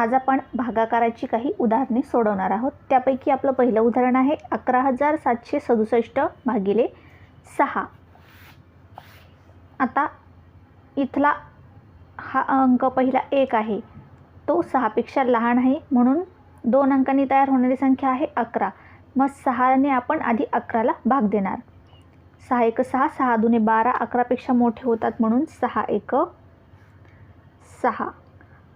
आज आपण भागाकाराची काही उदाहरणे सोडवणार आहोत. त्यापैकी आपलं पहिलं उदाहरण आहे अकरा हजार सातशे सदुसष्ट भागिले सहा. आता इथला हा अंक पहिला एक आहे. तो सहापेक्षा लहान आहे म्हणून दोन अंकांनी तयार होणारी संख्या आहे अकरा. मग सहाने आपण आधी अकराला भाग देणार. सहा एक सहा सहा दुने बारा अकरापेक्षा मोठे होतात म्हणून सहा एक सहा.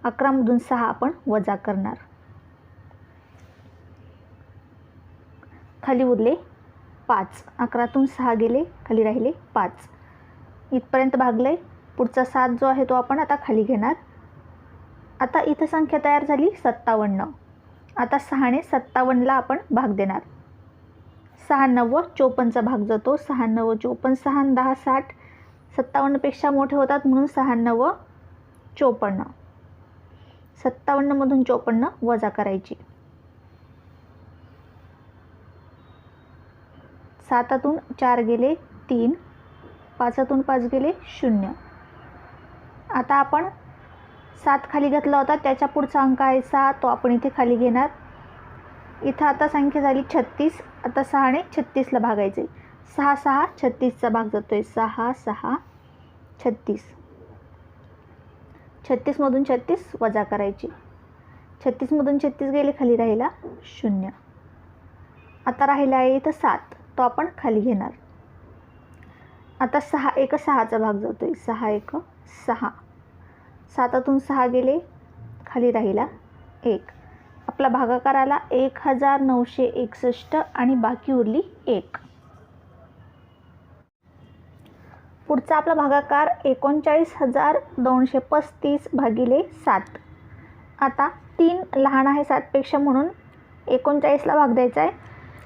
अकरामधून सहा आपण वजा करणार. खाली उरले पाच. अकरातून सहा गेले खाली राहिले पाच. इथपर्यंत भागले पुढचा सात जो आहे तो आपण आता खाली घेणार. आता इथं संख्या तयार झाली सत्तावन्न. आता सहाने सत्तावन्नला आपण भाग देणार. सहा नव्व चोपन्नचा भाग जातो. सहा नव्व चोपन्न सहा दहा साठ. सत्तावन्नपेक्षा मोठे होतात म्हणून सहा नव्व चोपन्न. सत्तावन्नमधून चोपन्न वजा करायची. सातातून चार गेले तीन पाचातून पाच गेले शून्य. आता आपण सात खाली घेतला होता त्याच्या पुढचा अंक आहे सहा तो आपण इथे खाली घेणार. इथं आता संख्या झाली छत्तीस आता सहाने छत्तीसला भागायचे. सहा सहा छत्तीसचा भाग जातो आहे सहा सहा छत्तीस. छत्तीसमधून छत्तीस वजा करायची. छत्तीसमधून छत्तीस गेले खाली राहिला शून्य. आता राहिला आहे इथं सात. तो आपण खाली घेणार. आता सहा एक सहाचा भाग जातो आहे सहा एक सहा. सातातून सहा गेले खाली राहिला एक. आपला भागाकार आला एक हजार नऊशे एकसष्ट आणि बाकी उरली एक. पुढचा आपला भागाकार एकोणचाळीस हजार दोनशे पस्तीस भागिले सात. आता तीन लहान आहे सातपेक्षा म्हणून एकोणचाळीसला भाग द्यायचा आहे.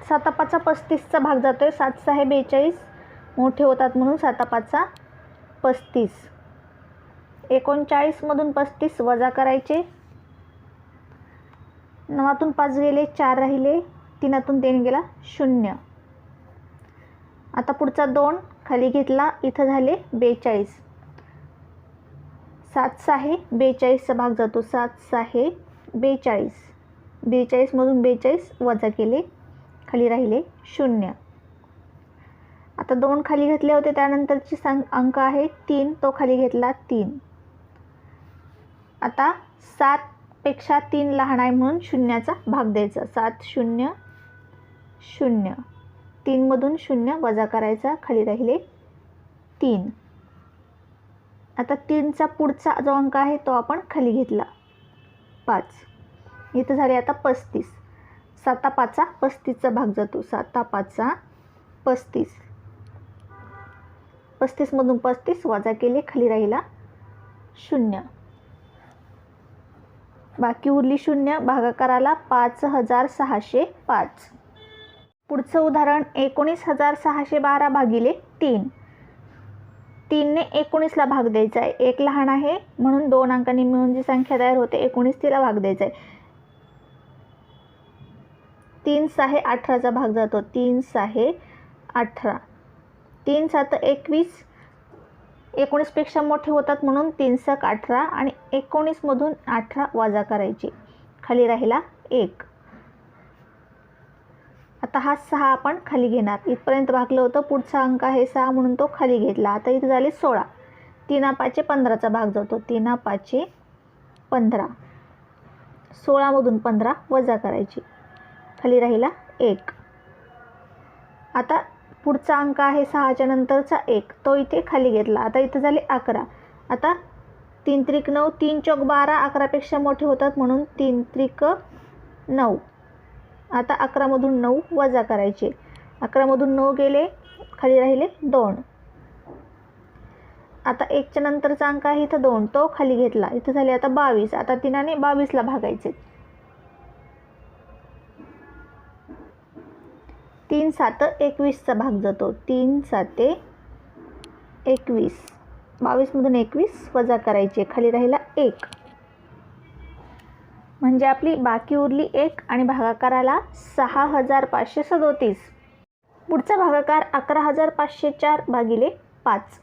सातापाचा पस्तीसचा भाग जातो आहे सात सहा बेचाळीस. मोठे होतात म्हणून सातापाचा पस्तीस. एकोणचाळीसमधून पस्तीस वजा करायचे. नवातून पाच गेले चार राहिले. तीनातून तीन गेला शून्य. आता पुढचा दोन. खाली घेतला. इथं झाले बेचाळीस. सात साहे बेचाळीसचा भाग जातो. सात साहे बेचाळीस. बेचाळीसमधून बेचाळीस वजा केले. खाली राहिले शून्य. आता दोन खाली घेतले होते. त्यानंतरची सं अंक आहे तीन. तो खाली घेतला तीन. आता सातपेक्षा तीन लहान आहे म्हणून शून्याचा भाग द्यायचा. सात शून्य शून्य. तीनमधून शून्य वजा करायचा खाली राहिले तीन. आता तीनचा पुढचा जो अंक आहे तो आपण खाली घेतला. पाच. इथं झाले आता पस्तीस. साता पाचा पस्तीसचा भाग जातो. साता पाचा पस्तीस. पस्तीसमधून पस्तीस वजा केले खाली राहिला शून्य. बाकी उरली शून्य भागाकाराला पाच हजार सहाशे पाच. पुढचं उदाहरण एकोणीस हजार सहाशे बारा भागिले तीन. तीनने एकोणीसला भाग द्यायचा आहे. एक लहान आहे म्हणून दोन अंकांनी मिळून जी संख्या तयार होते एकोणीस तिला भाग द्यायचा आहे. तीन सहा अठराचा भाग जातो. तीन सहा अठरा. तीन सात एकवीस. एकोणीसपेक्षा मोठे होतात म्हणून तीन सक अठरा आणि एकोणीसमधून अठरा वजा करायची. खाली राहिला एक. आता हा सहा आपण खाली घेणार. इथपर्यंत भागलं होतं पुढचा अंक आहे सहा म्हणून तो खाली घेतला. आता इथं झाले सोळा. तीना पाचशे पंधराचा भाग जातो. तीना पाचशे पंधरा. सोळामधून पंधरा वजा करायची. खाली राहिला एक. आता पुढचा अंक आहे सहाच्या नंतरचा एक. तो इथे खाली घेतला. आता इथं झाले अकरा. आता तीन त्रिक नऊ तीन चौक बारा अकरापेक्षा मोठे होतात म्हणून तीन त्रिक नऊ. आता अकरामधून नऊ वजा करायचे. अकरामधून नऊ गेले खाली राहिले दोन. आता एकच्या नंतरचा अंक आहे इथं दोन. तो खाली घेतला. इथं झाले आता बावीस. आता तिनाने बावीसला भागायचे. तीन सात एकवीसचा भाग जातो. तीन साते एकवीस. बावीसमधून एकवीस वजा करायचे. खाली राहिला एक. म्हणजे आपली बाकी उरली एक आणि भागाकाराला सहा हजार पाचशे सदोतीस. पुढचा भागाकार अकरा हजार पाचशे चार भागिले पाच.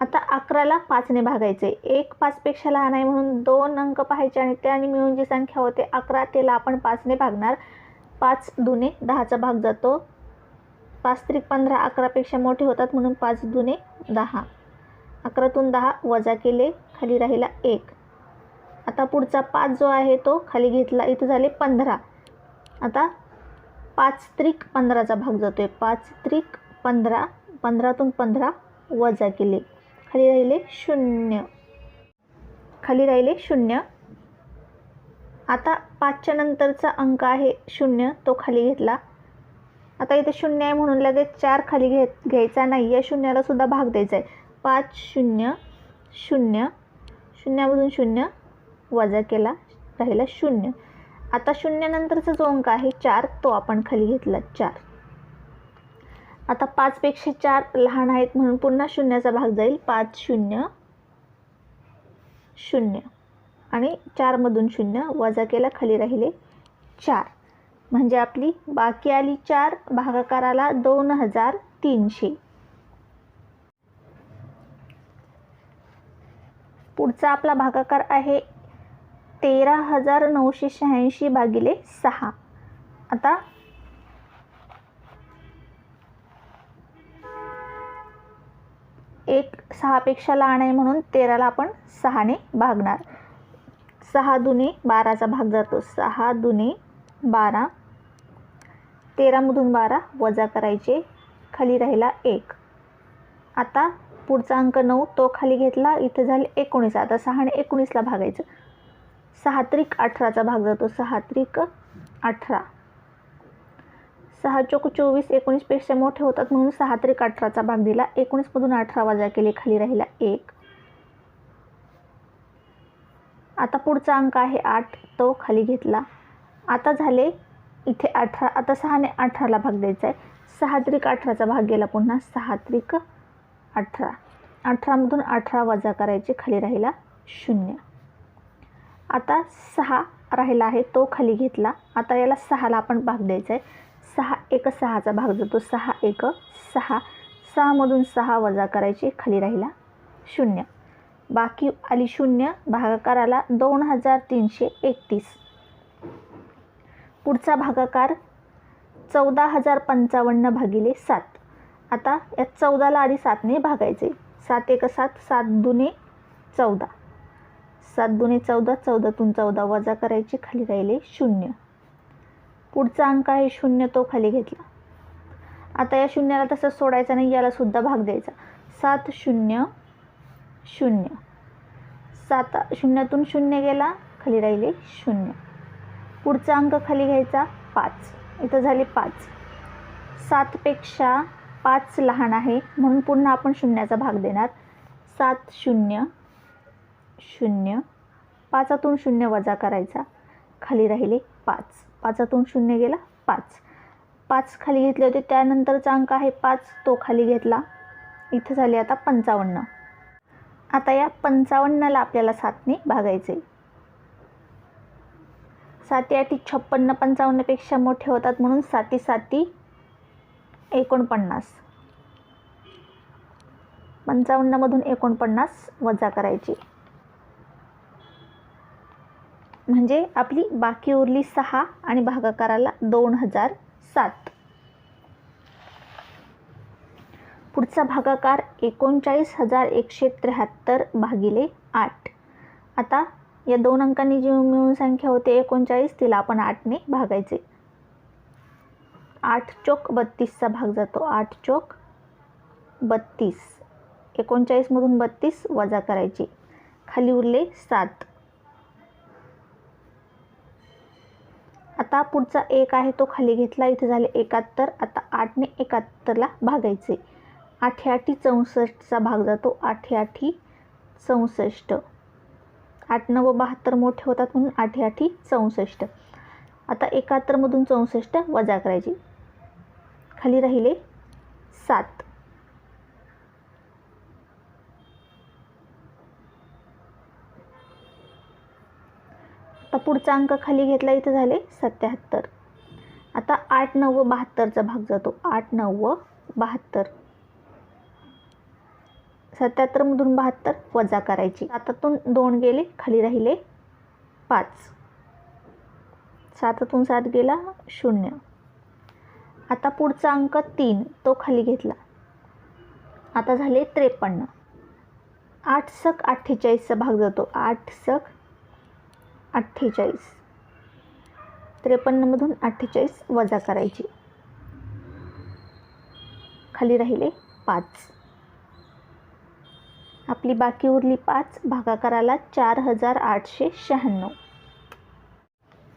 आता अकराला पाचने भागायचे. एक पाचपेक्षा लहान आहे म्हणून दोन अंक पाहायचे आणि त्याने मिळून जी संख्या होते अकरा त्याला आपण पाचने भागणार. पाच दुने दहाचा भाग जातो. पाच त्रिक पंधरा अकरापेक्षा मोठे होतात म्हणून पाच दुने दहा. अकरातून दहा वजा केले खाली राहिला एक. आता पुढचा पाच जो आहे तो खाली घेतला इथं झाले पंधरा. आता पाच त्रिक पंधराचा भाग जातो आहे पाच त्रिक पंधरा पंधरातून पंधरा वजा केले. खाली राहिले शून्य. खाली राहिले शून्य. आता पाचच्या नंतरचा अंक आहे शून्य तो खाली घेतला. आता इथे शून्य आहे म्हणून लगेच चार खाली घे घ्यायचा नाही. या शून्याला सुद्धा भाग द्यायचा आहे. पाच शून्य शून्य शून्यामधून शून्य वजा केला राहिला शून्य. आता शून्यानंतरचा जो अंक आहे चार तो आपण खाली घेतला चार. आता पाचपेक्षा चार लहान आहेत म्हणून पुन्हा शून्याचा भाग जाईल पाच शून्य शून्य. आणि चारमधून शून्य वजा केला खाली राहिले चार. म्हणजे आपली बाकी आली चार भागाकाराला दोन हजार तीनशे. पुढचा आपला भागाकार आहे तेरा हजार नऊशे शहाऐंशी भागिले सहा. आता एक सहापेक्षा लहान आहे म्हणून तेराला आपण सहाने भागणार. सहा दुने बाराचा भाग जातो. सहा दुने बारा. तेरामधून बारा वजा करायचे. खाली राहिला एक. आता पुढचा अंक नऊ तो खाली घेतला इथं झाले एकोणीस. आता सहाने एकोणीसला भागायचं. सहा त्रिक अठराचा भाग जातो. सहा त्रिक अठरा. सहा चोक चोवीस एकोणीसपेक्षा मोठे होतात म्हणून सहा त्रिक अठराचा भाग दिला. एकोणीसमधून अठरा वजा केले खाली राहिला एक. आता पुढचा अंक आहे आठ. तो खाली घेतला. आता झाले इथे अठरा. आता सहाने अठराला भाग द्यायचा आहे. सहा त्रिक अठराचा भाग गेला पुन्हा सहा त्रिक अठरा अठरामधून अठरा वजा करायचे खाली राहिला शून्य. आता सहा राहिला आहे तो खाली घेतला. आता याला सहाला आपण भाग द्यायचा आहे सहा एक सहाचा भाग जातो. सहा एक सहा. सहामधून सहा वजा करायचे खाली राहिला शून्य. बाकी आली शून्य भागाकाराला दोन हजार तीनशे एकतीस. पुढचा भागाकार चौदा हजार पंचावन्न भागिले सात. आता या चौदाला आधी सातने भागायचे. सात एक सात सात दुने चौदा. सात दुने चौदा चौदातून चौदा वजा करायचे खाली राहिले शून्य. पुढचा अंक आहे शून्य तो खाली घेतला. आता या शून्याला तसं सोडायचं नाही याला सुद्धा भाग द्यायचा. सात शून्य शून्य. सात शून्यातून शून्य गेला खाली राहिले शून्य. पुढचा अंक खाली घ्यायचा पाच. इथं झाले पाच. सातपेक्षा पाच लहान आहे म्हणून पुन्हा आपण शून्याचा भाग देणार. सात शून्य शून्य. पाचातून शून्य वजा करायचा. खाली राहिले पाच. पाचातून शून्य गेला पाच. पाच खाली घेतले होते त्यानंतरचा अंक आहे पाच. तो खाली घेतला. इथं झाले आता पंचावन्न. आता या पंचावन्नला आपल्याला सातने भागायचे. साती आठी छप्पन्न पंचावन्नपेक्षा मोठे होतात म्हणून साती साती एकोणपन्नास. पंचावन्नमधून एकोणपन्नास वजा करायची. म्हणजे आपली बाकी उरली सहा आणि भागाकाराला दोन हजार सात. पुढचा भागाकार एकोणचाळीस हजार एकशे त्र्याहत्तर भागिले आठ. आता या दोन अंकांनी जी मिळून संख्या होते एकोणचाळीस तिला आपण आठने भागायचे. आठ चोक बत्तीसचा भाग जातो. आठ चोक बत्तीस. एकोणचाळीसमधून बत्तीस वजा करायचे. खाली उरले सात. आता पुढचा एक आहे तो खाली घेतला इथे झाले एकाहत्तर. आता आठने एकाहत्तरला भागायचे. आठे आठी चौसष्टचा भाग जातो. आठे आठी चौसष्ट. आठ व बहात्तर मोठे होतात म्हणून आठे आठी चौसष्ट. आता एकाहत्तरमधून चौसष्ट वजा करायची. खाली राहिले सात आता पुढचा अंक खाली घेतला इथं झाले सत्याहत्तर. आता आठ नव्व बहात्तरचा भाग जातो. आठ नव्व बहात्तर. सत्याहत्तरमधून बहात्तर वजा करायची. सातातून दोन गेले खाली राहिले पाच. सातातून सात गेला शून्य. आता पुढचा अंक तीन तो खाली घेतला. आता झाले त्रेपन्न. आठ सक अठ्ठेचाळीसचा भाग जातो. आठ सक अठ्ठेचाळीस. त्रेपन्नमधून अठ्ठेचाळीस वजा करायची. खाली राहिले पाच. आपली बाकी उरली पाच भागाकाराला चार हजार आठशे शहाण्णव.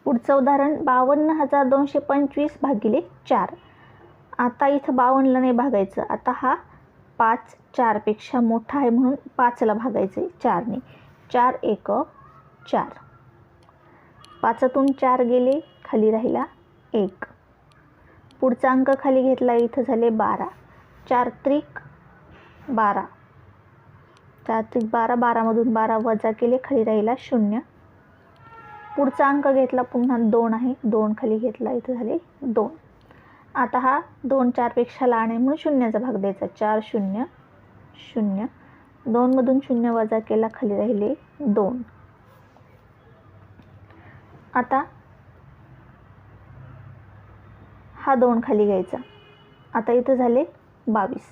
पुढचं उदाहरण बावन्न हजार दोनशे पंचवीस भागिले चार. आता इथं बावन्नला नाही भागायचं. आता हा पाच चारपेक्षा मोठा आहे म्हणून पाचला भागायचं आहे चारने. चार एक चार. पाचातून चार गेले खाली राहिला एक. पुढचा अंक खाली घेतला इथं झाले बारा. चार त्रिक बारा. चार त्रिक बारा बारामधून बारा वजा केले खाली राहिला शून्य. पुढचा अंक घेतला पुन्हा दोन आहे दोन खाली घेतला इथं झाले दोन. आता हा दोन चारपेक्षा लहान आहे म्हणून शून्याचा भाग द्यायचा. चार शून्य शून्य. दोनमधून शून्य वजा केला खाली राहिले दोन. आता हा दोन खाली घ्यायचा. आता इथं झाले बावीस.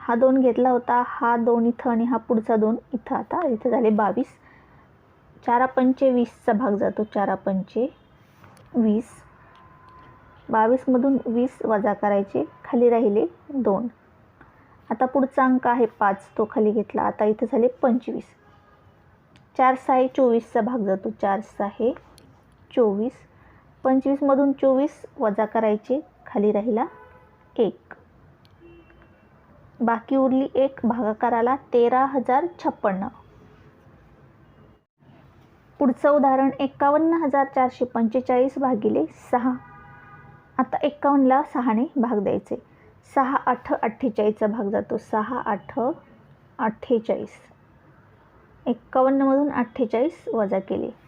हा दोन घेतला होता हा दोन इथं आणि हा पुढचा दोन इथं. आता इथं झाले बावीस. चारा पंचे वीसचा भाग जातो चारा पंचे वीस. बावीसमधून वीस वजा करायचे खाली राहिले दोन. आता पुढचा अंक आहे पाच तो खाली घेतला. आता इथं झाले पंचवीस. चार सहा चोवीसचा भाग जातो. चार सहा चोवीस. पंचवीसमधून चोवीस वजा करायचे खाली राहिला एक. बाकी उरली एक भागाकाराला तेरा हजार छप्पन्न. पुढचं उदाहरण एकावन्न हजार चारशे पंचेचाळीस भागिले सहा. आता एक्कावन्नला सहाने भाग द्यायचे. सहा आठ अठ्ठेचाळीसचा भाग जातो. सहा आठ अठ्ठेचाळीस. एक्कावन्नमधून अठ्ठेचाळीस वजा केले.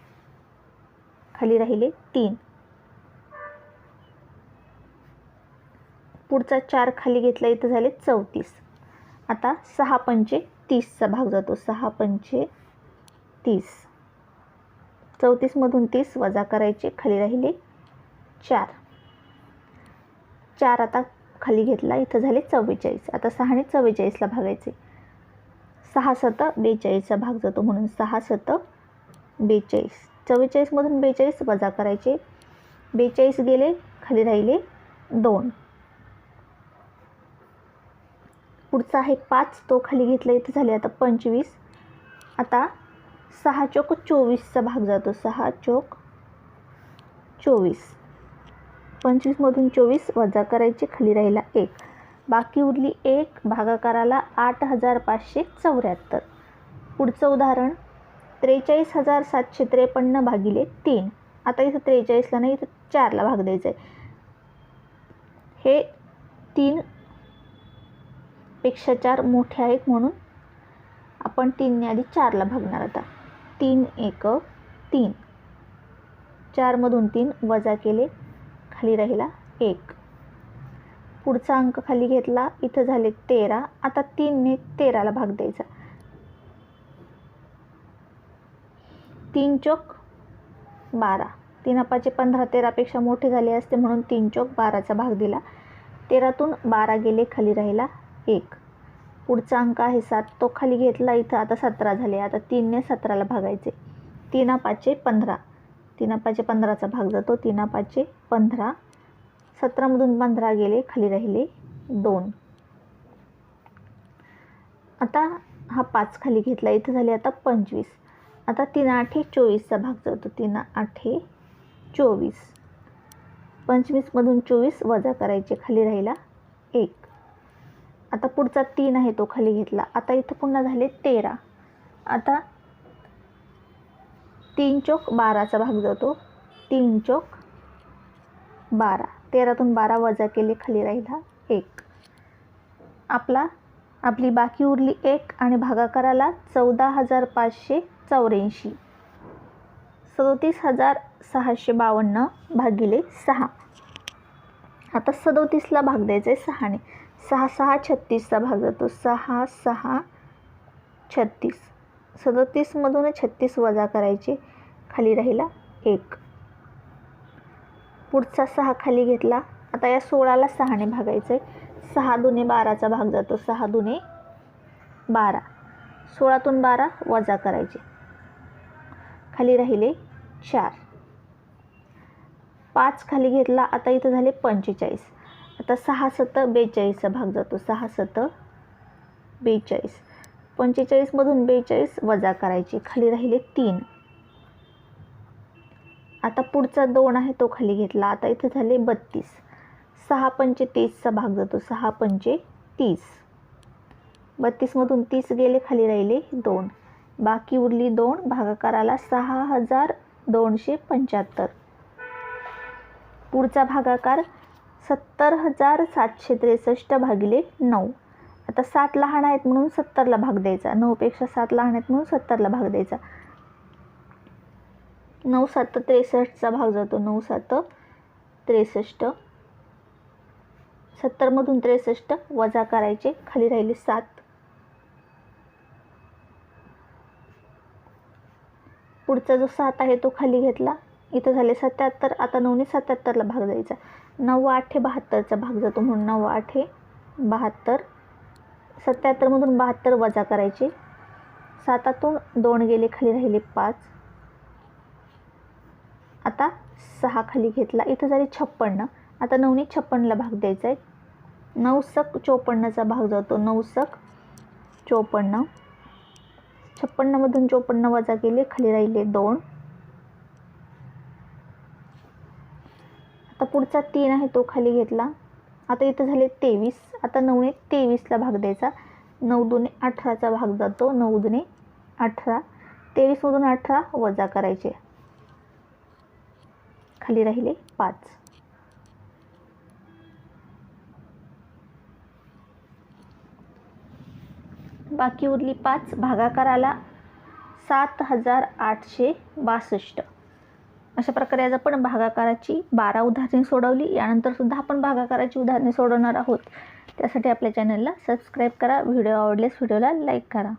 खाली राहिले तीन. पुढचा चार खाली घेतला इथं झाले चौतीस. आता सहा पंचे तीसचा भाग जातो. सहा पंचे तीस. चौतीसमधून तीस वजा करायचे खाली राहिले चार. चार आता खाली घेतला इथं झाले चव्वेचाळीस. आता सहाने चव्वेचाळीसला भागायचे. सहा सत बेचाळीसचा भाग जातो म्हणून सहा सत बेचाळीस. चव्वेचाळीसमधून बेचाळीस वजा करायचे. बेचाळीस गेले खाली राहिले दोन. पुढचा आहे पाच तो खाली घेतला इथं झाले आता पंचवीस. आता सहा चोक चोवीसचा भाग जातो. सहा चोक चोवीस. पंचवीसमधून चोवीस वजा करायचे खाली राहिला एक. बाकी उरली एक भागाकाराला आठ हजार पाचशे चौऱ्याहत्तर. पुढचं उदाहरण त्रेचाळीस हजार सातशे त्रेपन्न भागिले तीन. आता इथं त्रेचाळीसला नाही इथं चारला भाग द्यायचा आहे हे तीन पेक्षा चार मोठे आहेत म्हणून आपण तीनने आधी चारला भागणार आता. तीन एक तीन. चारमधून तीन वजा केले खाली राहिला एक. पुढचा अंक खाली घेतला इथं झाले तेरा. आता तीनने तेराला भाग द्यायचा. तीन चोक बारा. तीन अपाचे पंधरा तेरापेक्षा मोठे झाले असते म्हणून तीन चोक बाराचा भाग दिला. तेरातून बारा गेले खाली राहिला एक. पुढचा अंक आहे सात. तो खाली घेतला इथं आता सतरा झाले. आता तीनने सतराला भागायचे. तीन पाचे पंधरा. तीन पाचे पंधराचा भाग जातो. तीन पाचे पंधरा. सतरामधून पंधरा गेले खाली राहिले दोन. आता हा पाच खाली घेतला. इथं झाले आता पंचवीस. आता तीन आठे चोवीसचा भाग जातो तीन आठे चोवीस. पंचवीसमधून चोवीस वजा करायचे खाली राहिला एक. आता पुढचा तीन आहे तो खाली घेतला. आता इथं पुन्हा झाले तेरा. आता तीन चोक बाराचा भाग जातो. तीन चोक बारा. तेरातून बारा वजा केले खाली राहिला एक. आपला आपली बाकी उरली एक आणि भागाकाराला चौदा हजार पाचशे चौऱ्याऐंशी. सदोतीस हजार सहाशे बावन्न भागिले सहा. आता सदोतीसला भाग द्यायचा आहे सहाने. सहा सहा छत्तीसचा भाग जातो. सहा सहा छत्तीस. सदोतीसमधून छत्तीस वजा करायचे. खाली राहिला एक. पुढचा सहा खाली घेतला. आता या सोळाला सहाने भागायचं आहे सहा दुने बाराचा भाग जातो. सहा दुने बारा. सोळातून बारा वजा करायचे. खाली राहिले चार. पाच खाली घेतला आता इथं झाले पंचेचाळीस. आता सहा सत बेचाळीसचा भाग जातो. सहा सत बेचाळीस. पंचेचाळीसमधून बेचाळीस वजा करायचे. खाली राहिले तीन. आता पुढचा दोन आहे तो खाली घेतला. आता इथे झाले बत्तीस. सहा पंचे तीसचा भाग जातो. सहा पंचे तीस. बत्तीसमधून तीस गेले खाली राहिले दोन. बाकी उरली दोन भागाकाराला सहा हजार दोनशे पंच्याहत्तर. पुढचा भागाकार सत्तर हजार सातशे त्रेसष्ट भागिले नऊ. आता सात लहान आहेत म्हणून सत्तरला भाग द्यायचा. नऊपेक्षा सात लहान आहेत म्हणून सत्तरला भाग द्यायचा. नऊ सात त्रेसष्टचा भाग जातो. नऊ सात त्रेसष्ट. सत्तरमधून त्रेसष्ट वजा करायचे. खाली राहिले सात. पुढचा जो सात आहे तो खाली घेतला. इथं झाले सत्याहत्तर आता नऊने सत्याहत्तरला भाग द्यायचा. नऊ आठे बहात्तरचा भाग जातो म्हणून नऊ आठे बहात्तर. सत्याहत्तरमधून बहात्तर वजा करायचे. सातातून दोन गेले खाली राहिले पाच. आता सहा खाली घेतला. इथं झाले छप्पन्न. आता नऊने छप्पन्नला भाग द्यायचा आहे. नऊ सक चोपन्नचा भाग जातो. नऊ सक चोपन्न. छप्पन्नमधून चोपन्न वजा केले खाली राहिले दोन. आता पुढचा तीन आहे तो खाली घेतला. आता इथं झाले तेवीस. आता नऊने तेवीसला भाग द्यायचा. नऊ दुने अठराचा भाग जातो. नऊ दुने अठरा. तेवीसमधून अठरा वजा करायचे. खाली राहिले पाच. बाकी उरली पाच भागाकाराला सात हजार आठशे बासष्ट. अशा प्रकारे आज आपण भागाकाराची बारा उदाहरणे सोडवली. यानंतरसुद्धा आपण भागाकाराची उदाहरणे सोडवणार आहोत. त्यासाठी आपल्या चॅनलला सबस्क्राईब करा. व्हिडिओ आवडल्यास व्हिडिओला लाईक करा.